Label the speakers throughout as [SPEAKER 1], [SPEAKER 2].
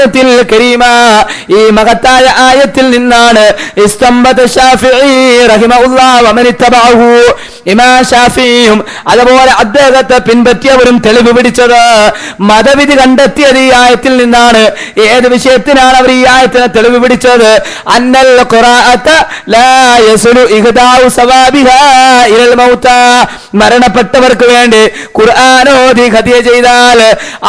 [SPEAKER 1] ആയത്തിൽ കരീമ ഈ മഹത്തായ ആയത്തിൽ നിന്നാണ് ഇസ്തംബത ഷാഫിഈ റഹിമഹുല്ലാഹ് വമനിത്തബഅഹു ഇമാം ഷാഫിയും അതുപോലെ അദ്ദേഹത്തെ പിൻപറ്റിയവരും തെളിവ് പിടിച്ചത് മതവിധി കണ്ടെത്തിയത് ഈ ആയത്തിൽ നിന്നാണ്. ഏത് വിഷയത്തിനാണ് അവർ ഈ ആയത്തിനെ തെളിവ് പിടിച്ചത്? അന്നൽ മരണപ്പെട്ടവർക്ക് വേണ്ടി ഖുർആാനോദി ഹദിയ ചെയ്താൽ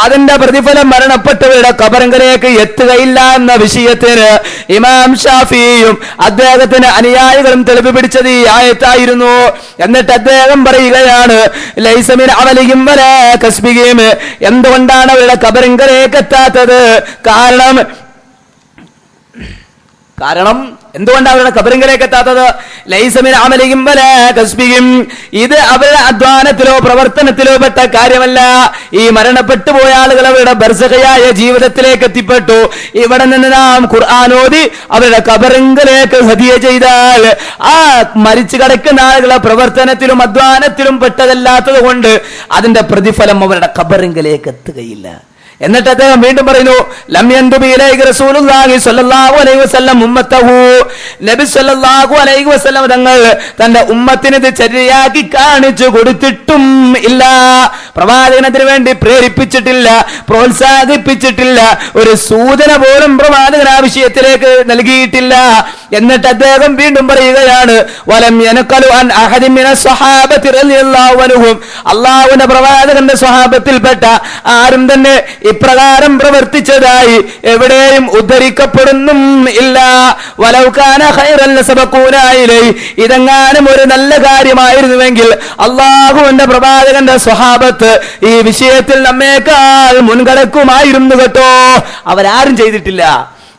[SPEAKER 1] അതിന്റെ പ്രതിഫലം മരണപ്പെട്ടവരുടെ കബറങ്കലേക്ക് എത്തുകയില്ല എന്ന വിഷയത്തിന് ഇമാം ഷാഫിയും അദ്ദേഹത്തിന് അനുയായികളും തെളിവ് പിടിച്ചത് ഈ ആയത്തായിരുന്നു. എന്നിട്ട് അദ്ദേഹം പറയുകയാണ് എന്തുകൊണ്ടാണ് അവരുടെ കബറിങ്കലേക്ക് കാരണം കാരണം എന്തുകൊണ്ടാണ് അവരുടെ കബറിങ്കലേക്ക് എത്താത്തത്? ലൈസമിൻ അമലിയും കസ്ബിയും. ഇത് അവരുടെ അധ്വാനത്തിലോ പ്രവർത്തനത്തിലോ പെട്ട കാര്യമല്ല. ഈ മരണപ്പെട്ടു പോയ ആളുകൾ അവരുടെ ബർസകയായ ജീവിതത്തിലേക്ക് എത്തിപ്പെട്ടു. ഇവിടെ നിന്ന് നാം ഖുർആാനോദി അവരുടെ കബറിങ്കിലേക്ക് ഹതിയ ചെയ്താൽ ആ മരിച്ചു കിടക്കുന്ന ആളുകളെ പ്രവർത്തനത്തിലും അധ്വാനത്തിലും പെട്ടതല്ലാത്തത് കൊണ്ട് അതിന്റെ പ്രതിഫലം അവരുടെ കബറിങ്കിലേക്ക് എത്തുകയില്ല. എന്നിട്ട് അദ്ദേഹം വീണ്ടും പറയുന്നു നബി അലൈഹി വസല്ലം തങ്ങൾ തന്റെ ഉമ്മത്തിന് ഇത് ചര്യയാക്കി കാണിച്ചു കൊടുത്തിട്ടും ഇല്ല. പ്രവാചകനത്തിന് വേണ്ടി പ്രേരിപ്പിച്ചിട്ടില്ല പ്രോത്സാഹിപ്പിച്ചിട്ടില്ല ഒരു സൂചന പോലും പ്രവാചകൻ ആ വിഷയത്തിലേക്ക് നൽകിയിട്ടില്ല. എന്നിട്ട് അദ്ദേഹം വീണ്ടും പറയുകയാണ് വലം അല്ലാഹുവിന്റെ പ്രവാചകന്റെ സ്വഹാബത്തിൽപ്പെട്ട ആരും തന്നെ ഇപ്രകാരം പ്രവർത്തിച്ചതായി എവിടെയും ഉദ്ധരിക്കപ്പെടുന്നും ഇല്ല. സബഖൂനായിലൈ ഇതെങ്ങാനും ഒരു നല്ല കാര്യമായിരുന്നുവെങ്കിൽ അള്ളാഹുവിന്റെ പ്രവാചകന്റെ സ്വഹാബത്ത് ഈ വിഷയത്തിൽ നമ്മേക്കാൾ മുൻകടക്കുമായിരുന്നു കേട്ടോ. അവരാരും ചെയ്തിട്ടില്ല.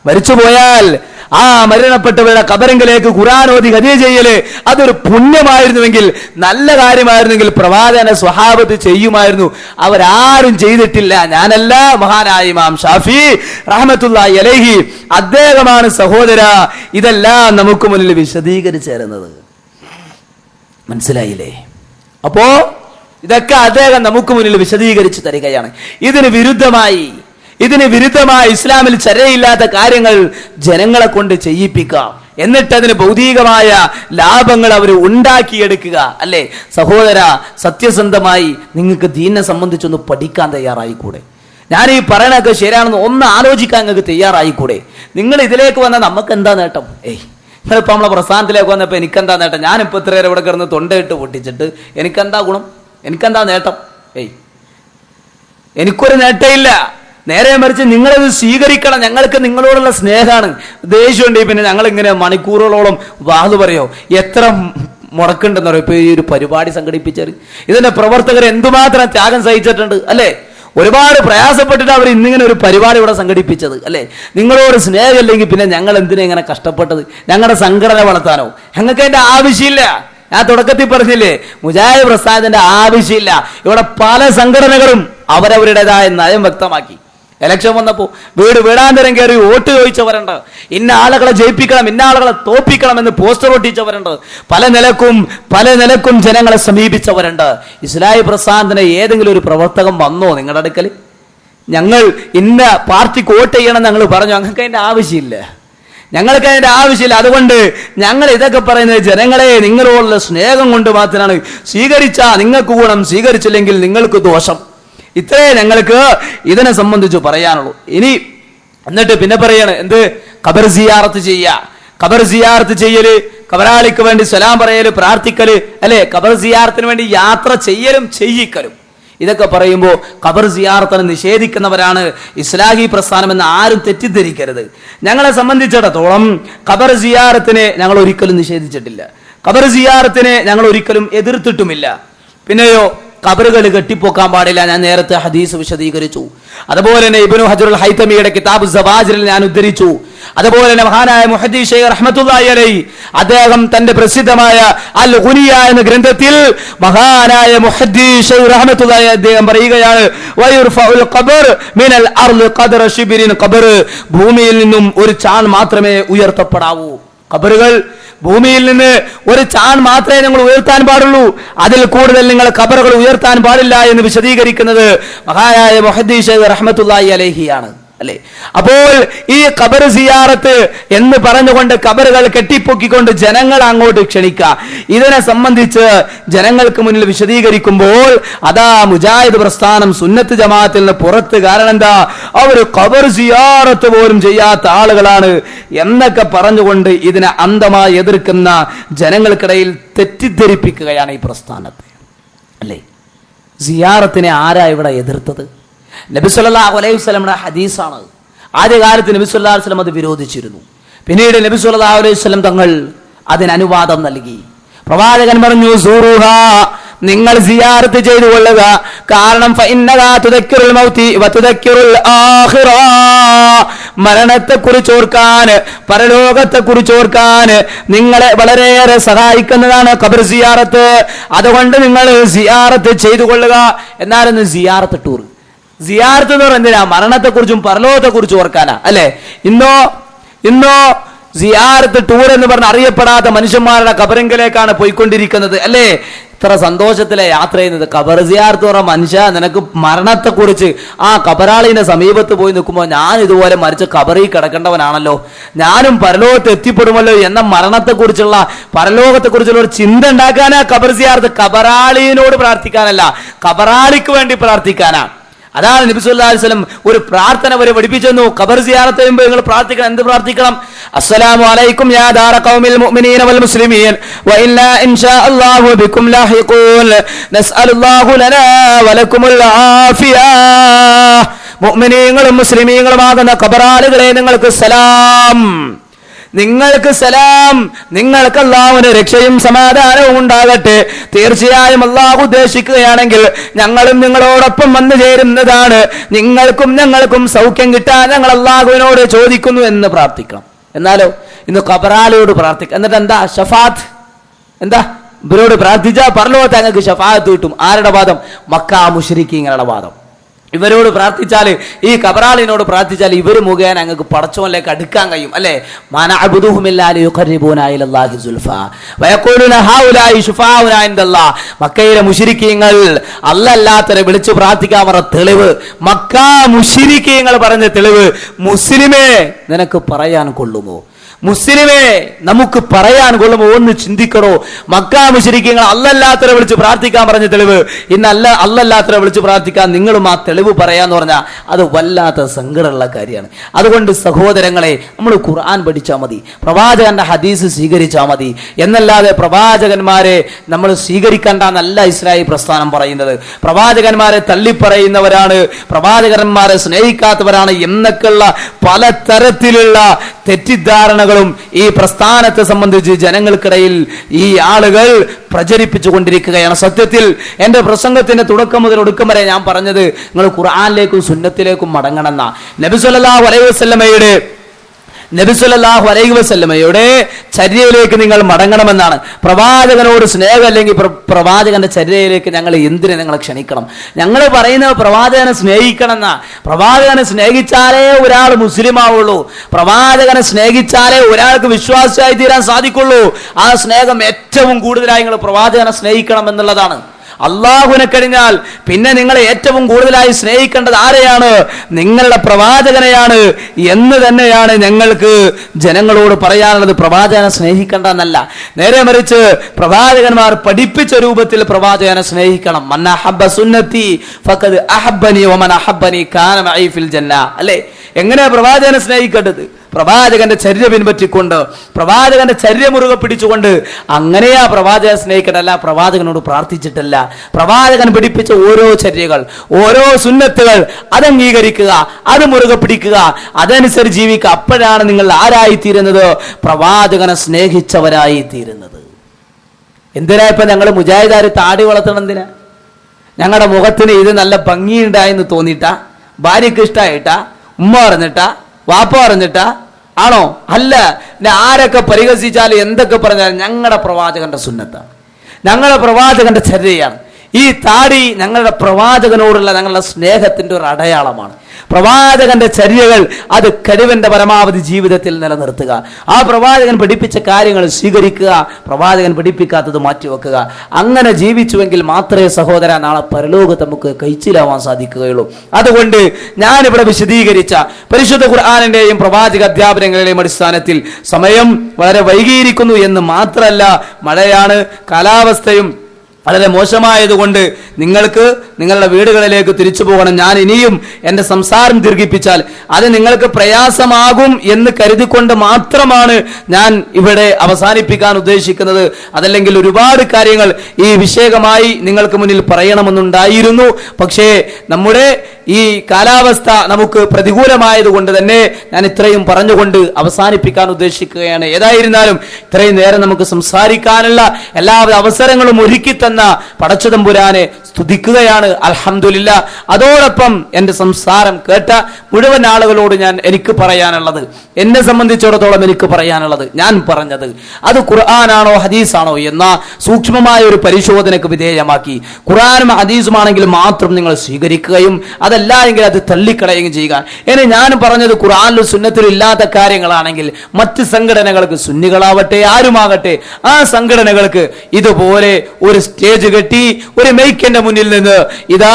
[SPEAKER 1] മരിച്ചുപോയാൽ ആ മരണപ്പെട്ടവരുടെ കബരങ്കിലേക്ക് ഖുറാനോദി ഹദിയ ചെയ്യൽ അതൊരു പുണ്യമായിരുന്നുവെങ്കിൽ നല്ല കാര്യമായിരുന്നെങ്കിൽ പ്രവാചന സ്വഹാബത്ത് ചെയ്യുമായിരുന്നു. അവരാരും ചെയ്തിട്ടില്ല. ഞാനല്ല മഹാനായ ഇമാം ഷാഫി റഹമത്തുള്ള അദ്ദേഹമാണ് സഹോദര. ഇതെല്ലാം നമുക്ക് മുന്നിൽ വിശദീകരിച്ചു തരുന്നത് മനസ്സിലായില്ലേ? അപ്പോ ഇതൊക്കെ അദ്ദേഹം നമുക്ക് മുന്നിൽ വിശദീകരിച്ചു തരികയാണ്. ഇതിന് വിരുദ്ധമായി ഇതിന് വിരുദ്ധമായ ഇസ്ലാമിൽ ചരയില്ലാത്ത കാര്യങ്ങൾ ജനങ്ങളെ കൊണ്ട് ചെയ്യിപ്പിക്കാം എന്നിട്ട് അതിന് ഭൗതികമായ ലാഭങ്ങൾ അവർ ഉണ്ടാക്കിയെടുക്കുക. അല്ലെ? സഹോദര സത്യസന്ധമായി നിങ്ങൾക്ക് ദീനെ സംബന്ധിച്ചൊന്ന് പഠിക്കാൻ തയ്യാറായിക്കൂടെ? ഞാൻ ഈ പറയണൊക്കെ ശരിയാണെന്ന് ഒന്ന് ആലോചിക്കാൻ നിങ്ങൾക്ക് തയ്യാറായിക്കൂടെ? നിങ്ങൾ ഇതിലേക്ക് വന്നാൽ നമുക്ക് എന്താ നേട്ടം? ഏയ് നിങ്ങളിപ്പോൾ നമ്മളെ പ്രസ്ഥാനത്തിലേക്ക് വന്നപ്പോൾ എനിക്കെന്താ നേട്ടം? ഞാനിപ്പോൾ ഇത്ര നേരം ഇവിടെ കിടന്ന് തൊണ്ടയിട്ട് പൊട്ടിച്ചിട്ട് എനിക്കെന്താ ഗുണം? എനിക്കെന്താ നേട്ടം? ഏയ് എനിക്കൊരു നേട്ടമില്ല. നേരെ മറിച്ച് നിങ്ങളത് സ്വീകരിക്കണം. ഞങ്ങൾക്ക് നിങ്ങളോടുള്ള സ്നേഹമാണ്. ദേഷ്യമുണ്ട്. പിന്നെ ഞങ്ങൾ ഇങ്ങനെ മണിക്കൂറുകളോളം വാത് പറയോ? എത്ര മുടക്കുണ്ടെന്ന് പറയും? ഇപ്പൊ ഈ ഒരു പരിപാടി സംഘടിപ്പിച്ചത് ഇതിന്റെ പ്രവർത്തകർ എന്തുമാത്രം ത്യാഗം സഹിച്ചിട്ടുണ്ട് അല്ലേ? ഒരുപാട് പ്രയാസപ്പെട്ടിട്ട് അവർ ഇന്നിങ്ങനെ ഒരു പരിപാടി ഇവിടെ സംഘടിപ്പിച്ചത് അല്ലേ? നിങ്ങളോട് സ്നേഹമില്ലെങ്കിൽ പിന്നെ ഞങ്ങൾ എന്തിനാ ഇങ്ങനെ കഷ്ടപ്പെട്ടത്? ഞങ്ങളുടെ സംഘടന വളർത്താനോ? ഞങ്ങൾക്ക് അതിന്റെ ആവശ്യമില്ല. ഞാൻ തുടക്കത്തിൽ പറഞ്ഞില്ലേ മുജാഹിദ് പ്രസ്ഥാനത്തിന്റെ ആവശ്യമില്ല. ഇവിടെ പല സംഘടനകളും അവരവരുടേതായ നയം വ്യക്തമാക്കി. ഇലക്ഷൻ വന്നപ്പോൾ വീട് വീടാന്തരം കയറി വോട്ട് ചോദിച്ചവരുണ്ട്. ഇന്ന ആളുകളെ ജയിപ്പിക്കണം ഇന്ന ആളുകളെ തോപ്പിക്കണം എന്ന് പോസ്റ്റർ ഒട്ടിച്ചവരുണ്ട്. പല നിലക്കും പല നിലക്കും ജനങ്ങളെ സമീപിച്ചവരുണ്ട്. ഇസ്ലാഹി പ്രസ്ഥാനത്തിന് ഏതെങ്കിലും ഒരു പ്രവർത്തകം വന്നോ നിങ്ങളുടെ അടുക്കൽ ഞങ്ങൾ ഇന്ന പാർട്ടിക്ക് വോട്ട് ചെയ്യണം ഞങ്ങൾ പറഞ്ഞു. ഞങ്ങൾക്ക് അതിന്റെ ആവശ്യമില്ല. ഞങ്ങൾക്ക് അതിന്റെ ആവശ്യമില്ല. അതുകൊണ്ട് ഞങ്ങൾ ഇതൊക്കെ പറയുന്നത് ജനങ്ങളെ നിങ്ങളോടുള്ള സ്നേഹം കൊണ്ട് മാത്രമാണ്. സ്വീകരിച്ചാ നിങ്ങൾക്ക് ഗുണം സ്വീകരിച്ചില്ലെങ്കിൽ നിങ്ങൾക്ക് ദോഷം. ഇത്രേ ഞങ്ങൾക്ക് ഇതിനെ സംബന്ധിച്ച് പറയാനുള്ളൂ. ഇനി എന്നിട്ട് പിന്നെ പറയാണ് എന്ത്? ഖബർ സിയാറത്ത് ചെയ്യുക. ഖബർ സിയാറത്ത് ചെയ്യൽ കബറാളിക്ക് വേണ്ടി സ്വലാം പറയൽ പ്രാർത്ഥിക്കൽ അല്ലെ? ഖബർ സിയാറത്തിന് വേണ്ടി യാത്ര ചെയ്യലും ചെയ്യിക്കലും. ഇതൊക്കെ പറയുമ്പോൾ ഖബർ സിയാറത്തിനെ നിഷേധിക്കുന്നവരാണ്. ഇസ്ലാഹി പ്രസ്ഥാനം എന്ന് ആരും തെറ്റിദ്ധരിക്കരുത്. ഞങ്ങളെ സംബന്ധിച്ചിടത്തോളം ഖബർ സിയാറത്തിനെ ഞങ്ങൾ ഒരിക്കലും നിഷേധിച്ചിട്ടില്ല. ഖബർ സിയാറത്തിനെ ഞങ്ങൾ ഒരിക്കലും എതിർത്തിട്ടുമില്ല. പിന്നെയോ കബറുകൾ കെട്ടിപ്പോക്കാൻ പാടില്ല. ഞാൻ നേരത്തെ ഹദീസ് വിശദീകരിച്ചു. അതുപോലെ തന്നെ ഇബ്നു ഹജറുൽ ഹൈതമിയുടെ കിതാബ് സവാജിൽ ഞാൻ ഉദ്ധരിച്ചു. അതുപോലെ തന്നെ മഹാനായ മുഹദ്ദി ഷെയ്ഖ് റഹ്മത്തുള്ളാഹി അലൈഹി അദ്ദേഹം തന്റെ പ്രസിദ്ധമായ അൽ ഗുനിയ എന്ന ഗ്രന്ഥത്തിൽ മഹാനായ മുഹദ്ദി ഷെയ്ഖ് റഹ്മത്തുള്ളാഹി അദ്ദേഹം പറയുകയാണ് വയുർഫഉൽ ഖബർ മിനൽ അർൾ ഖദറ ശിബിരിൻ ഖബർ. ഭൂമിയിൽ നിന്നും ഒരു ചാൺ മാത്രമേ ഉയർത്തപ്പെടാവൂ. ഖബറുകൾ ഭൂമിയിൽ നിന്ന് ഒരു ചാൺ മാത്രമേ നിങ്ങൾ ഉയർത്താൻ പാടുള്ളൂ. അതിൽ കൂടുതൽ നിങ്ങൾ ഖബറുകൾ ഉയർത്താൻ പാടില്ല എന്ന് വിശദീകരിക്കുന്നത് മഹാനായ മൊഹദ്ദീഷ് റഹ്മത്തുല്ലായി അലഹിയാണ്. അല്ലെ? അപ്പോൾ ഈ ഖബർ സിയാറത്ത് എന്ന് പറഞ്ഞുകൊണ്ട് ഖബറുകൾ കെട്ടിപ്പൊക്കിക്കൊണ്ട് ജനങ്ങൾ അങ്ങോട്ട് ക്ഷണിക്കുക. ഇതിനെ സംബന്ധിച്ച് ജനങ്ങൾക്ക് മുന്നിൽ വിശദീകരിക്കുമ്പോൾ അതാ മുജാഹിദ് പ്രസ്ഥാനം സുന്നത്ത് ജമാഅത്തിൽ നിന്ന് പുറത്ത് കാരണം എന്താ? അവർ ഖബർ സിയാറത്ത് പോലും ചെയ്യാത്ത ആളുകളാണ് എന്നൊക്കെ പറഞ്ഞുകൊണ്ട് ഇതിനെ അന്ധമായി എതിർക്കുന്ന ജനങ്ങൾക്കിടയിൽ തെറ്റിദ്ധരിപ്പിക്കുകയാണ് ഈ പ്രസ്ഥാനത്തെ. അല്ലേ? സിയാറത്തിനെ ആരാ ഇവിടെ എതിർത്തത്? നബി സല്ലല്ലാഹു അലൈഹി വസല്ലമയുടെ ഹദീസാണ്. ആദ്യകാലത്ത് നബി അലൈഹി വസല്ലം അത് വിരോധിച്ചിരുന്നു. പിന്നീട് നബി സല്ലല്ലാഹു അലൈഹി വസ്ലം തങ്ങൾ അതിന് അനുവാദം നൽകി. പ്രവാചകൻ പറഞ്ഞു സൂറുഹ നിങ്ങൾ സിയാറത്ത് ചെയ്തു കൊള്ളുക. കാരണം മരണത്തെ കുറിച്ച് ഓർക്കാൻ പരലോകത്തെ കുറിച്ച് ഓർക്കാൻ നിങ്ങളെ വളരെയേറെ സഹായിക്കുന്നതാണ് കബർ സിയാറത്ത്. അതുകൊണ്ട് നിങ്ങൾ സിയാറത്ത് ചെയ്തു കൊള്ളുക. എന്നായിരുന്നു സിയാറത്ത് ടൂർ സിയാറത്ത് എന്ന് പറയുന്നത് എന്തിനാ? മരണത്തെ കുറിച്ചും പരലോകത്തെ കുറിച്ചും ഓർക്കാനാ അല്ലെ? ഇന്നോ ഇന്നോ സിയാർത്ത് ടൂർ എന്ന് പറഞ്ഞ അറിയപ്പെടാത്ത മനുഷ്യന്മാരുടെ കബറിങ്കിലേക്കാണ് പോയിക്കൊണ്ടിരിക്കുന്നത് അല്ലേ? ഇത്ര സന്തോഷത്തിലെ യാത്ര ചെയ്യുന്നത്. കബർ സിയാർത്ത് പറഞ്ഞ മനുഷ്യ നിനക്ക് മരണത്തെ കുറിച്ച് ആ കബറാളിന്റെ സമീപത്ത് പോയി നിൽക്കുമ്പോൾ ഞാൻ ഇതുപോലെ മരിച്ച കബറിൽ കിടക്കേണ്ടവനാണല്ലോ. ഞാനും പരലോകത്ത് എത്തിപ്പെടുമല്ലോ എന്ന മരണത്തെ കുറിച്ചുള്ള പരലോകത്തെ കുറിച്ചുള്ള ഒരു ചിന്ത ഉണ്ടാക്കാനാ കബർ സിയാർത്ത്. കബറാളിനോട് പ്രാർത്ഥിക്കാനല്ല കബറാളിക്ക് വേണ്ടി പ്രാർത്ഥിക്കാനാ. അതാണ് നബി അലൈഹി വസല്ലം ഒരു പ്രാർത്ഥന വരെ പഠിപ്പിച്ചെന്നു. ഖബർ സിയാറത്ത് ചെയ്യുമ്പോൾ നിങ്ങൾ പ്രാർത്ഥിക്കണം. എന്ത് പ്രാർത്ഥിക്കണം? അസ്സലാമു അലൈക്കും യാ ദാറ ഖൗമിൽ മുഅ്മിനീന വൽ മുസ്ലിമീൻ. വ ഇന്നാ ഇൻഷാ അല്ലാഹു ബിക്കും ലാഹിഖൂൻ. നസ്അലുല്ലാഹു ലനാ വലക്കുമുൽ ആഫിയ. മുഅ്മിനീങ്ങളും മുസ്ലിമീങ്ങളുമാകുന്ന ഖബറാലുകളെ നിങ്ങൾക്ക് സലാം. നിങ്ങൾക്ക് സലാം നിങ്ങൾക്ക് അള്ളാഹുവിന് രക്ഷയും സമാധാനവും ഉണ്ടാകട്ടെ. തീർച്ചയായും അള്ളാഹു ഉദ്ദേശിക്കുകയാണെങ്കിൽ ഞങ്ങളും നിങ്ങളോടൊപ്പം വന്നു ചേരുന്നതാണ്. നിങ്ങൾക്കും ഞങ്ങൾക്കും സൗഖ്യം കിട്ടാൻ ഞങ്ങൾ അള്ളാഹുവിനോട് ചോദിക്കുന്നു എന്ന് പ്രാർത്ഥിക്കണം. എന്നാലോ ഇന്ന് കബറാലയോട് പ്രാർത്ഥിക്കാം. എന്നിട്ട് എന്താ? ഷഫാത്ത്? എന്താ? ഇവരോട് പ്രാർത്ഥിച്ചാൽ പറഞ്ഞോട്ടെ തങ്ങൾക്ക് ഷഫാത്ത് കിട്ടും. ആരുടെ വാദം? മക്ക മുഷരിക്കിങ്ങളുടെ വാദം. ഇവരോട് പ്രാർത്ഥിച്ചാൽ ഈ കബറാളിനോട് പ്രാർത്ഥിച്ചാൽ ഇവർ മുഖേന അങ്ങക്ക് പടച്ചോനിലേക്ക് അടുക്കാൻ കഴിയും അല്ലെ? മക്കയിലെ മുഷിരിക്കീങ്ങൾ അല്ലല്ലാത്തവരെ വിളിച്ചു പ്രാർത്ഥിക്കാൻ തെളിവ് മക്ക മുഷിരിക്കീങ്ങൾ പറഞ്ഞ തെളിവ് മുസ്ലിമേ നിനക്ക് പറയാൻ കൊള്ളുമോ? മുസ്ലിമേ നമുക്ക് പറയാൻ കൊള്ളുമോ ഒന്ന് ചിന്തിക്കണോ മക്ക മുശരിക്കങ്ങൾ അല്ലല്ലാത്തവരെ വിളിച്ച് പ്രാർത്ഥിക്കാൻ പറഞ്ഞ തെളിവ്. ഇന്ന് അല്ല അല്ലല്ലാത്തവരെ വിളിച്ച് പ്രാർത്ഥിക്കാൻ നിങ്ങളും ആ തെളിവ് പറയാന്ന് പറഞ്ഞാൽ അത് വല്ലാത്ത സങ്കടമുള്ള കാര്യമാണ്. അതുകൊണ്ട് സഹോദരങ്ങളെ നമ്മൾ ഖുർആൻ പഠിച്ചാൽ മതി. പ്രവാചകന്റെ ഹദീസ് സ്വീകരിച്ചാൽ മതി. എന്നല്ലാതെ പ്രവാചകന്മാരെ നമ്മൾ സ്വീകരിക്കേണ്ട നല്ല ഇസ്രായേൽ പ്രസ്ഥാനം പറയുന്നത്. പ്രവാചകന്മാരെ തള്ളിപ്പറയുന്നവരാണ് പ്രവാചകന്മാരെ സ്നേഹിക്കാത്തവരാണ് എന്നൊക്കെയുള്ള പലതരത്തിലുള്ള തെറ്റിദ്ധാരണകളും ഈ പ്രസ്ഥാനത്തെ സംബന്ധിച്ച് ജനങ്ങൾക്കിടയിൽ ഈ ആളുകൾ പ്രചരിപ്പിച്ചു കൊണ്ടിരിക്കുകയാണ്. സത്യത്തിൽ എന്റെ പ്രസംഗത്തിന്റെ തുടക്കം മുതൽ ഒടുക്കം വരെ ഞാൻ പറഞ്ഞത് നിങ്ങൾ ഖുർആാനിലേക്കും സുന്നത്തിലേക്കും മടങ്ങണമെന്ന. നബി സല്ലല്ലാഹു അലൈഹി വസല്ലമയുടെ നബി സല്ലല്ലാഹു അലൈഹി വസല്ലമയുടെ ചര്യയിലേക്ക് നിങ്ങൾ മടങ്ങണമെന്നാണ്. പ്രവാചകനോട് സ്നേഹം അല്ലെങ്കിൽ പ്രവാചകന്റെ ചര്യയിലേക്ക് ഞങ്ങൾ എന്തിനെ നിങ്ങളെ ക്ഷണിക്കണം? ഞങ്ങൾ പറയുന്നത് പ്രവാചകനെ സ്നേഹിക്കണം എന്നാ പ്രവാചകനെ സ്നേഹിച്ചാലേ ഒരാൾ മുസ്ലിം ആവുള്ളൂ പ്രവാചകനെ സ്നേഹിച്ചാലേ ഒരാൾക്ക് വിശ്വാസിയായി തീരാൻ സാധിക്കുള്ളൂ. ആ സ്നേഹം ഏറ്റവും കൂടുതലായി നിങ്ങൾ പ്രവാചകനെ സ്നേഹിക്കണം എന്നുള്ളതാണ്. അള്ളാഹുവിനെ കഴിഞ്ഞാൽ പിന്നെ നിങ്ങളെ ഏറ്റവും കൂടുതലായി സ്നേഹിക്കേണ്ടത് ആരെയാണ്? നിങ്ങളുടെ പ്രവാചകനെയാണ്. എന്ന് തന്നെയാണ് ഞങ്ങൾക്ക് ജനങ്ങളോട് പറയാനുള്ളത്. പ്രവാചകനെ സ്നേഹിക്കേണ്ട എന്നല്ല. നേരെ മറിച്ച് പ്രവാചകന്മാർ പഠിപ്പിച്ച രൂപത്തിൽ പ്രവാചകനെ സ്നേഹിക്കണം. സുന്നത്തി ഫഖദ് അഹബ്ബനി കാന ഫിൽ ജന്ന. അല്ലേ? എങ്ങനെയാ പ്രവാചകനെ സ്നേഹിക്കേണ്ടത്? പ്രവാചകന്റെ ചര്യ പിൻപറ്റിക്കൊണ്ട് പ്രവാചകന്റെ ചര്യ മുറുകെ പിടിച്ചുകൊണ്ട് അങ്ങനെയാ പ്രവാചകനെ സ്നേഹിക്കട്ടല്ല പ്രവാചകനോട് പ്രാർത്ഥിച്ചിട്ടല്ല. പ്രവാചകൻ പിടിപ്പിച്ച ഓരോ ചര്യകൾ ഓരോ സുന്നത്തുകൾ അത് അംഗീകരിക്കുക അത് മുറുകെ പിടിക്കുക അതനുസരിച്ച് ജീവിക്കുക. അപ്പോഴാണ് നിങ്ങൾ ആരായി തീരുന്നത് പ്രവാചകനെ സ്നേഹിച്ചവരായി തീരുന്നത് എന്തിനാ ഇപ്പൊ ഞങ്ങൾ മുജാഹിദാർ താടി വളർത്തണം എന്തിനാ? ഞങ്ങളുടെ മുഖത്തിന് ഇത് നല്ല ഭംഗിയുണ്ടായെന്ന് തോന്നിയിട്ടാ ഭാര്യക്ക് ഇഷ്ടമായിട്ടാ ഉമ്മ പറഞ്ഞിട്ടാ വാപ്പ പറഞ്ഞിട്ടാ ആണോ? അല്ല. ആരൊക്കെ പരിഹസിച്ചാലും എന്തൊക്കെ പറഞ്ഞാലും ഞങ്ങളുടെ പ്രവാചകന്റെ സുന്നത്താണ്. ഞങ്ങളുടെ പ്രവാചകന്റെ ചര്യയാണ്. ഈ താടി ഞങ്ങളുടെ പ്രവാചകനോടുള്ള ഞങ്ങളുടെ സ്നേഹത്തിന്റെ ഒരു അടയാളമാണ്. പ്രവാചകന്റെ ചര്യകൾ അത് കഴിവന്റെ പരമാവധി ജീവിതത്തിൽ നിലനിർത്തുക. ആ പ്രവാചകൻ പഠിപ്പിച്ച കാര്യങ്ങൾ സ്വീകരിക്കുക പ്രവാചകൻ പഠിപ്പിക്കാത്തത് മാറ്റിവെക്കുക. അങ്ങനെ ജീവിച്ചുവെങ്കിൽ മാത്രമേ സഹോദര നാളെ പരലോകത്ത് നമുക്ക് കഴിച്ചിലാവാൻ സാധിക്കുകയുള്ളൂ. അതുകൊണ്ട് ഞാനിവിടെ വിശദീകരിച്ച പരിശുദ്ധ ഖുർആാനിന്റെയും പ്രവാചക അധ്യാപനങ്ങളുടെയും അടിസ്ഥാനത്തിൽ സമയം വളരെ വൈകിയിരിക്കുന്നു എന്ന് മാത്രമല്ല മഴയാണ് കാലാവസ്ഥയും വളരെ മോശമായതുകൊണ്ട് നിങ്ങൾക്ക് നിങ്ങളുടെ വീടുകളിലേക്ക് തിരിച്ചു പോകണം. ഞാൻ ഇനിയും എന്റെ സംസാരം ദീർഘിപ്പിച്ചാൽ അത് നിങ്ങൾക്ക് പ്രയാസമാകും എന്ന് കരുതിക്കൊണ്ട് മാത്രമാണ് ഞാൻ ഇവിടെ അവസാനിപ്പിക്കാൻ ഉദ്ദേശിക്കുന്നത്. അതല്ലെങ്കിൽ ഒരുപാട് കാര്യങ്ങൾ ഈ വിഷയകമായി നിങ്ങൾക്ക് മുന്നിൽ പറയണമെന്നുണ്ടായിരുന്നു. പക്ഷേ നമ്മുടെ ഈ കാലാവസ്ഥ നമുക്ക് പ്രതികൂലമായതുകൊണ്ട് തന്നെ ഞാൻ ഇത്രയും പറഞ്ഞുകൊണ്ട് അവസാനിപ്പിക്കാൻ ഉദ്ദേശിക്കുകയാണ്. ഏതായിരുന്നാലും ഇത്രയും നേരം നമുക്ക് സംസാരിക്കാനുള്ള എല്ലാവിധ അവസരങ്ങളും ഒരുക്കി തന്ന പടച്ചതമ്പുരാനെ സ്തുതിക്കുകയാണ്. അൽഹംദുലില്ല. അതോടൊപ്പം എന്റെ സംസാരം കേട്ട മുഴുവൻ ആളുകളോട് ഞാൻ എനിക്ക് പറയാനുള്ളത്. എന്നെ സംബന്ധിച്ചിടത്തോളം എനിക്ക് പറയാനുള്ളത് ഞാൻ പറഞ്ഞത് അത് ഖുർആാനാണോ ഹദീസാണോ എന്ന സൂക്ഷ്മമായ ഒരു പരിശോധനയ്ക്ക് വിധേയമാക്കി. ഖുർആാനും ഹദീസുമാണെങ്കിൽ മാത്രം നിങ്ങൾ സ്വീകരിക്കുകയും അതല്ല എങ്കിൽ അത് തള്ളിക്കളയുകയും ചെയ്യുക. ഇനി ഞാൻ പറഞ്ഞത് ഖുർആനിലും സുന്നത്തിലും ഇല്ലാത്ത കാര്യങ്ങളാണെങ്കിൽ മറ്റ് സംഘടനകൾക്ക് സുന്നികളാവട്ടെ ആരുമാകട്ടെ ആ സംഘടനകൾക്ക് ഇതുപോലെ ഒരു സ്റ്റേജ് കെട്ടി ഒരു മെയ്ക്കിന്റെ മുന്നിൽ നിന്ന് ഇതാ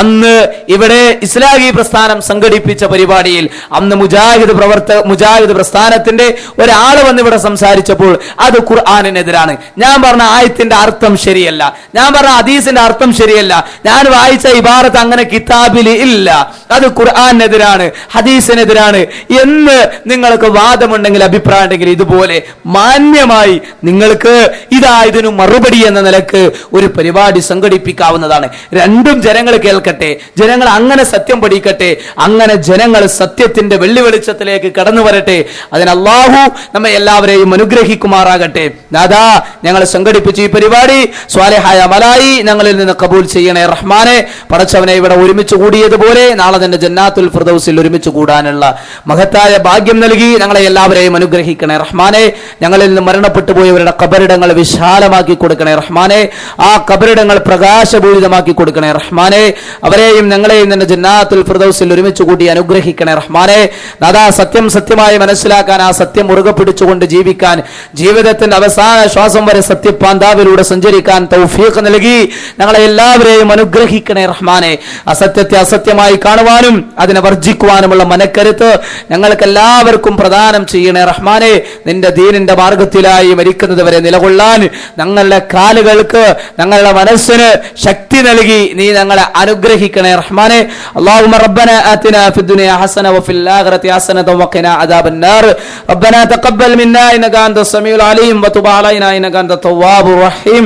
[SPEAKER 1] അന്ന് ഇവിടെ ഇസ്ലാഹി പ്രസ്ഥാനം സംഘടിപ്പിച്ച പരിപാടിയിൽ അന്ന് മുജാഹിദ് പ്രവർത്ത മുജാഹിദ് പ്രസ്ഥാനത്തിന്റെ ഒരാൾ വന്ന് ഇവിടെ സംസാരിച്ചപ്പോൾ അത് ഖുർആാനിനെതിരാണ്. ഞാൻ പറഞ്ഞ ആയത്തിന്റെ അർത്ഥം ശരിയല്ല. ഞാൻ പറഞ്ഞ ഹദീസിന്റെ അർത്ഥം ശരിയല്ല. ഞാൻ വായിച്ച ഇബാറത്ത് അങ്ങനെ കിതാബിൽ ഇല്ല. അത് ഖുർആാനെതിരാണ് ഹദീസിനെതിരാണ് എന്ന് നിങ്ങൾക്ക് വാദമുണ്ടെങ്കിൽ അഭിപ്രായം ഉണ്ടെങ്കിൽ ഇതുപോലെ മാന്യമായി നിങ്ങൾക്ക് ഇതാ ഇതിനു മറുപടി എന്ന നിലയ്ക്ക് ഒരു പരിപാടി സംഘടിപ്പിക്കാവുന്നതാണ്. രണ്ടും ജനങ്ങൾ കേൾക്കട്ടെ ജനങ്ങൾ അങ്ങനെ സത്യം പഠിക്കട്ടെ അങ്ങനെ ജനങ്ങൾ സത്യത്തിന്റെ വെള്ളി വെളിച്ചത്തിലേക്ക് കടന്നു വരട്ടെ. അതിന് അള്ളാഹു നമ്മെ എല്ലാവരെയും അനുഗ്രഹിക്കുമാറാകട്ടെ. ദാദാ ഞങ്ങൾ സംഘടിപ്പിച്ച ഈ പരിപാടി സ്വാലഹായ മലായി ഞങ്ങളിൽ നിന്ന് കബൂൽ ചെയ്യണേ റഹ്മാനെ. പടച്ചവനെ ഇവിടെ ഒരുമിച്ച് കൂടിയതുപോലെ നാളെ തന്നെ ജന്നാത്തുൽ ഫിർദൗസിൽ ഒരുമിച്ച് കൂടാനുള്ള മഹത്തായ ഭാഗ്യം നൽകി ഞങ്ങളെ എല്ലാവരെയും അനുഗ്രഹിക്കണേ റഹ്മാനെ. ഞങ്ങളിൽ നിന്ന് മരണപ്പെട്ടു പോയവരുടെ കബറിടങ്ങൾ വിശാലമാക്കി കൊടുക്കണേ റഹ്മാനെ. ആ കബറിടങ്ങൾ പ്രകാശപൂരിതമാക്കി കൊടുക്കണേ റഹ്മാനെ. അവരെയും ഞങ്ങളെയും തന്നെ ജന്നാത്തുൽ ഫിർദൗസിൽ ഒരുമിച്ച് കൂട്ടി അനുഗ്രഹിക്കണേ റഹ്മാനെ. നാദാ സത്യം സത്യമായി മനസ്സിലാക്കാൻ ആ സത്യം മുറുകെ പിടിച്ചുകൊണ്ട് ജീവിക്കാൻ ജീവിതത്തിന്റെ അവസാന ശ്വാസം വരെ സത്യപാന്താവിലൂടെ സഞ്ചരിക്കാൻ തൗഫീഖ് നൽകി. ഞങ്ങളെ എല്ലാവരെയും അനുഗ്രഹിക്കണേ റഹ്മാനെ. അസത്യത്തെ അസത്യമായി കാണുവാനും അതിനെ വർജിക്കുവാനുമുള്ള മനക്കരുത്ത് ഞങ്ങൾക്ക് എല്ലാവർക്കും പ്രദാനം ചെയ്യണേ റഹ്മാനെ. നിന്റെ ദീനിന്റെ മാർഗത്തിലായി മരിക്കുന്നത് വരെ നിലകൊള്ളാൻ ഞങ്ങളുടെ കാലുകൾക്ക് ഞങ്ങളുടെ മനസ്സിന് ശക്തി നൽകി നീ ഞങ്ങളെ അനുഗ്രഹിക്കണേ റഹ്മാനെ اللهم ربنا آتنا في الدنيا حسنة وفي الآخرة حسنة وقنا عذاب النار ربنا تقبل منا إنك أنت السميع العليم وتب علينا إنك أنت التواب الرحيم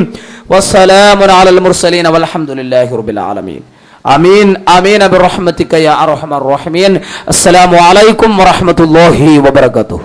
[SPEAKER 1] والسلام على المرسلين والحمد لله رب العالمين آمين آمين برحمتك يا أرحم الراحمين السلام عليكم ورحمة الله وبركاته